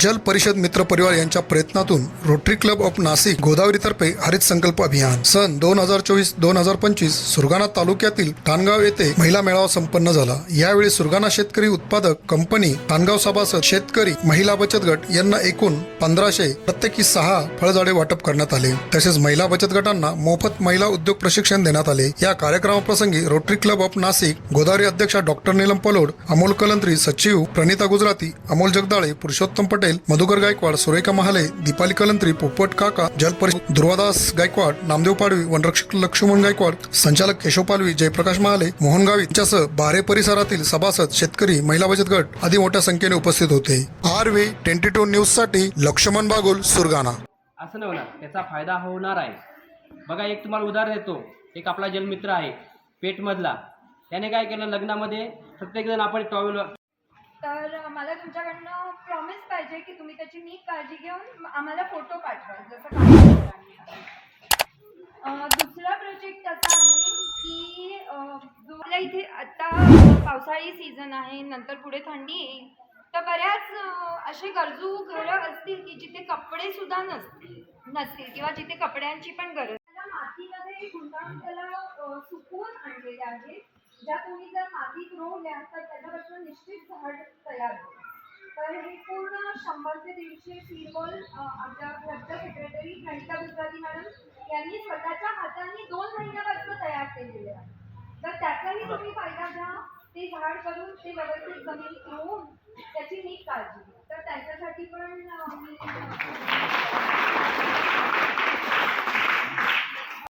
जल परिषद मित्र परिवार यांच्या प्रयत्नातून रोटरी क्लब ऑफ नाशिक गोदावरीतर्फे हरित संकल्प अभियान. सन दोन हजार चोवीस दोन हजार पंचवीस सुरगाणा तालुक्यातील ठाणगाव येथे महिला मेळावा संपन्न झाला. यावेळी सुरगाणा शेतकरी उत्पादक कंपनी ठाणगाव सभासद शेतकरी महिला बचत गट यांना एकूण पंधराशे प्रत्येकी सहा फळझाडे वाटप करण्यात आले. तसेच महिला बचत गटांना मोफत महिला उद्योग प्रशिक्षण देण्यात आले. या कार्यक्रमाप्रसंगी Rotary club of Nashik Godavari अध्यक्षा डॉक्टर नीलम पलोड अमोल कलंत्री सचिव प्रणिता गुजराती अमोल जगदाळे पुरुषोत्तम पटेल मधुकर गायकवाड सुरेखा महाले दीपाली कलंत्री पोपट काका जलपरिषद दुर्वादास गायकवाड नामदेव पाडवी वनरक्षक लक्ष्मण गायकवाड संचालक केशव पालवी जयप्रकाश महाले मोहन गावी यांच्यासह बारे परिसरातील सभासद शेतकरी महिला बचत गट आदी मोठ्या संख्येने उपस्थित होते. आर व्ही ट्वेंटी टू न्यूजसाठी लक्ष्मण बागुल सुरगाणा. असं नाही होणार त्याचा फायदा होणार आहे. बघा एक तुम्हाला उदाहरण देतो. एक आपला जलमित्र आहे पेठमधला. त्याने काय केलं लग्नामध्ये प्रत्येकजण आपण टॉवेल तर मला तुमच्याकडनं प्रॉमिस पाहिजे की तुम्ही त्याची नीट काळजी घेऊन आम्हाला फोटो पाठवाल जसं दुसरा प्रोजेक्ट असा आहे की आपल्या इथे आता पावसाळी सीझन आहे नंतर पुढे थंडी येईल तर बऱ्याच असे गरजू घरं असतील की जिथे कपडे सुद्धा नसतील नसतील किंवा जिथे कपड्यांची पण गरज. मातीमध्ये गुंडाळून त्याला सुकवून आणलेले आहे ज्या तुम्ही जर मातीत रोवल्या तर त्याच्यापासून निश्चित झाड तयार होईल. तर हे पूर्ण शंभर ते दीडशे फीडबॉल आमच्या घरच्या सेक्रेटरी प्रणिता गुजराती मॅडम यांनी स्वतःच्या हातांनी दोन महिन्यापासून तयार केलेले आहे. तर त्याचाही तुम्ही फायदा घ्या. ते झाड करून ते व्यवस्थित जमिनीत रोवून त्याची नीट काळजी घ्या. तर त्यांच्यासाठी पण मी